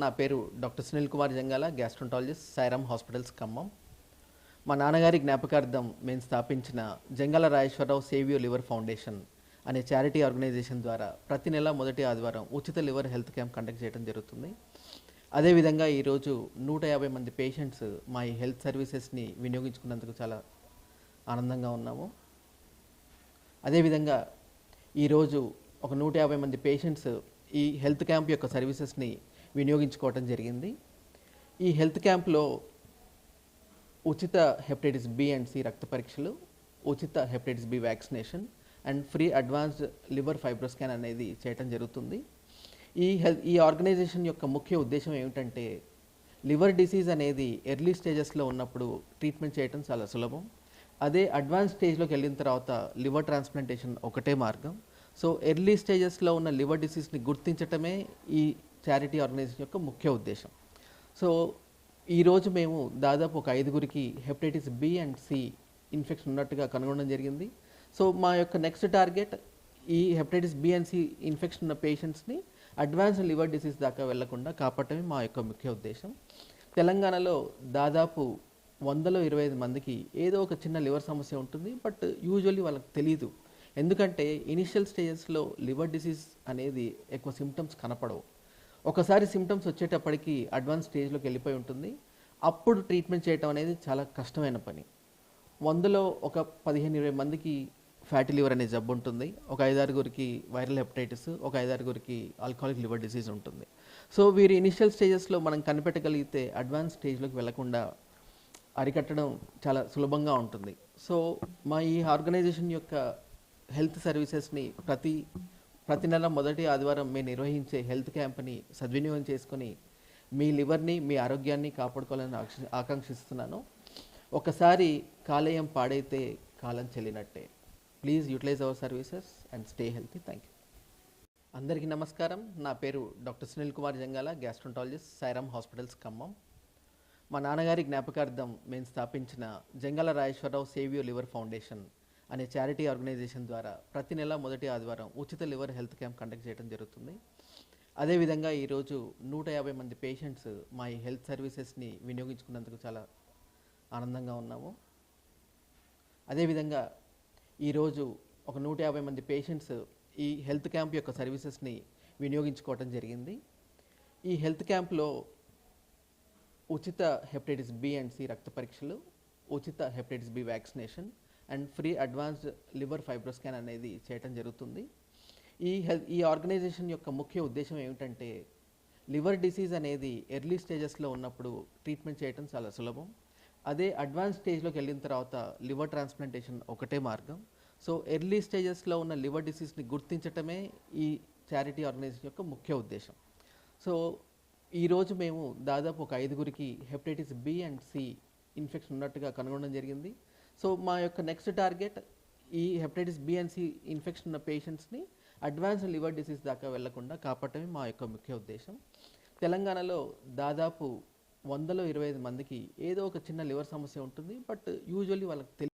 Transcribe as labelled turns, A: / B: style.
A: నా పేరు doctor Sunil Kumar Jangala gastroenterologist Sairam hospitals Khammam. మా నాన్నగారి జ్ఞాపకార్థం మేము స్థాపించిన Jangala Rajeshwararao Savio liver foundation అనే చారిటీ ఆర్గనైజేషన్ ద్వారా ప్రతి నెల మొదటి ఆదివారం ఉచిత లివర్ హెల్త్ క్యాంప్ కండక్ట్ చేయడం జరుగుతుంది. అదేవిధంగా ఈరోజు నూట యాభై మంది పేషెంట్స్ మా ఈ హెల్త్ సర్వీసెస్ని వినియోగించుకున్నందుకు చాలా ఆనందంగా ఉన్నాము. అదేవిధంగా ఈరోజు ఒక నూట యాభై మంది పేషెంట్స్ ఈ హెల్త్ క్యాంప్ యొక్క సర్వీసెస్ని వినియోగించుకోవటం జరిగింది. ఈ హెల్త్ క్యాంప్లో ఉచిత హెపటైటిస్ బి అండ్ సి రక్త పరీక్షలు ఉచిత hepatitis B vaccination and free advanced liver fibroscan అనేది చేయటం జరుగుతుంది. ఈ హెల్త్ ఈ ఆర్గనైజేషన్ యొక్క ముఖ్య ఉద్దేశం ఏమిటంటే లివర్ డిసీజ్ అనేది ఎర్లీ స్టేజెస్లో ఉన్నప్పుడు ట్రీట్మెంట్ చేయటం చాలా సులభం. అదే అడ్వాన్స్ స్టేజ్లోకి వెళ్ళిన తర్వాత లివర్ ట్రాన్స్ప్లాంటేషన్ ఒకటే మార్గం. సో ఎర్లీ స్టేజెస్లో ఉన్న లివర్ డిసీజ్ని గుర్తించటమే ఈ చారిటీ ఆర్గనైజేషన్ యొక్క ముఖ్య ఉద్దేశం. సో ఈరోజు మేము దాదాపు ఒక ఐదుగురికి hepatitis B and C infection ఉన్నట్టుగా కనుగొనడం జరిగింది. సో మా యొక్క నెక్స్ట్ టార్గెట్ ఈ hepatitis B and C infection ఉన్న పేషెంట్స్ని అడ్వాన్స్డ్ లివర్ డిసీజ్ దాకా వెళ్ళకుండా కాపాడటమే మా యొక్క ముఖ్య ఉద్దేశం. తెలంగాణలో దాదాపు వందలో ఇరవై ఐదు మందికి ఏదో ఒక చిన్న లివర్ సమస్య ఉంటుంది. బట్ యూజువల్లీ వాళ్ళకి తెలియదు ఎందుకంటే ఇనిషియల్ స్టేజెస్లో లివర్ డిసీజ్ అనేది ఎక్కువ సిమ్టమ్స్ కనపడవు. ఒకసారి సిమ్టమ్స్ వచ్చేటప్పటికి అడ్వాన్స్ స్టేజ్లోకి వెళ్ళిపోయి ఉంటుంది. అప్పుడు ట్రీట్మెంట్ చేయటం అనేది చాలా కష్టమైన పని. వందలో ఒక పదిహేను ఇరవై మందికి ఫ్యాటీ లివర్ అనే జబ్బు ఉంటుంది. ఒక ఐదారుగురికి వైరల్ హెపటైటిస్ ఒక ఐదారుగురికి ఆల్కహాలిక్ లివర్ డిసీజ్ ఉంటుంది. సో వీరి ఇనిషియల్ స్టేజెస్లో మనం కనిపెట్టగలిగితే అడ్వాన్స్ స్టేజ్లోకి వెళ్ళకుండా అరికట్టడం చాలా సులభంగా ఉంటుంది. సో మా ఈ ఆర్గనైజేషన్ యొక్క హెల్త్ సర్వీసెస్ని ప్రతి ప్రతి నెల మొదటి ఆదివారం మేము నిర్వహించే హెల్త్ క్యాంప్ని సద్వినియోగం చేసుకొని మీ లివర్ని మీ ఆరోగ్యాన్ని కాపాడుకోవాలని ఆకాంక్షిస్తున్నాను. ఒకసారి కాలేయం పాడైతే కాలం చెల్లినట్టే. Please utilise our services and stay healthy thank you అందరికీ నమస్కారం. నా పేరు doctor Sunil Kumar Jangala gastroenterologist Sairam hospitals Khammam. మా నాన్నగారి జ్ఞాపకార్థం మేము స్థాపించిన Jangala Rajeshwararao Savio liver foundation అనే చారిటీ ఆర్గనైజేషన్ ద్వారా ప్రతి నెల మొదటి ఆదివారం ఉచిత లివర్ హెల్త్ క్యాంప్ కండక్ట్ చేయడం జరుగుతుంది. అదేవిధంగా ఈరోజు నూట యాభై మంది పేషెంట్స్ మా ఈ హెల్త్ సర్వీసెస్ని వినియోగించుకున్నందుకు చాలా ఆనందంగా ఉన్నాము. అదేవిధంగా ఈరోజు ఒక నూట యాభై మంది పేషెంట్స్ ఈ హెల్త్ క్యాంప్ యొక్క సర్వీసెస్ని వినియోగించుకోవటం జరిగింది. ఈ హెల్త్ క్యాంప్లో ఉచిత హెపటైటిస్ బి అండ్ సి రక్త పరీక్షలు ఉచిత hepatitis B vaccination and free advanced liver fibroscan అనేది చేయటం జరుగుతుంది. ఈ హెల్త్ ఈ ఆర్గనైజేషన్ యొక్క ముఖ్య ఉద్దేశం ఏమిటంటే లివర్ డిసీజ్ అనేది ఎర్లీ స్టేజెస్లో ఉన్నప్పుడు ట్రీట్మెంట్ చేయటం చాలా సులభం. అదే అడ్వాన్స్ స్టేజ్లోకి వెళ్ళిన తర్వాత లివర్ ట్రాన్స్ప్లాంటేషన్ ఒకటే మార్గం. సో ఎర్లీ స్టేజెస్లో ఉన్న లివర్ డిసీజ్ని గుర్తించటమే ఈ చారిటీ ఆర్గనైజేషన్ యొక్క ముఖ్య ఉద్దేశం. సో ఈరోజు మేము దాదాపు ఒక ఐదుగురికి hepatitis B and C infection ఉన్నట్టుగా కనుగొనడం జరిగింది. సో మా యొక్క నెక్స్ట్ టార్గెట్ ఈ hepatitis B and C infection ఉన్న పేషెంట్స్ని అడ్వాన్స్ లివర్ డిసీజ్ దాకా వెళ్ళకుండా కాపాడటమే మా యొక్క ముఖ్య ఉద్దేశం. తెలంగాణలో దాదాపు వందలో ఇరవై ఐదు మందికి ఏదో ఒక చిన్న లివర్ సమస్య ఉంటుంది బట్ యూజువల్లీ వాళ్ళకి తెలియదు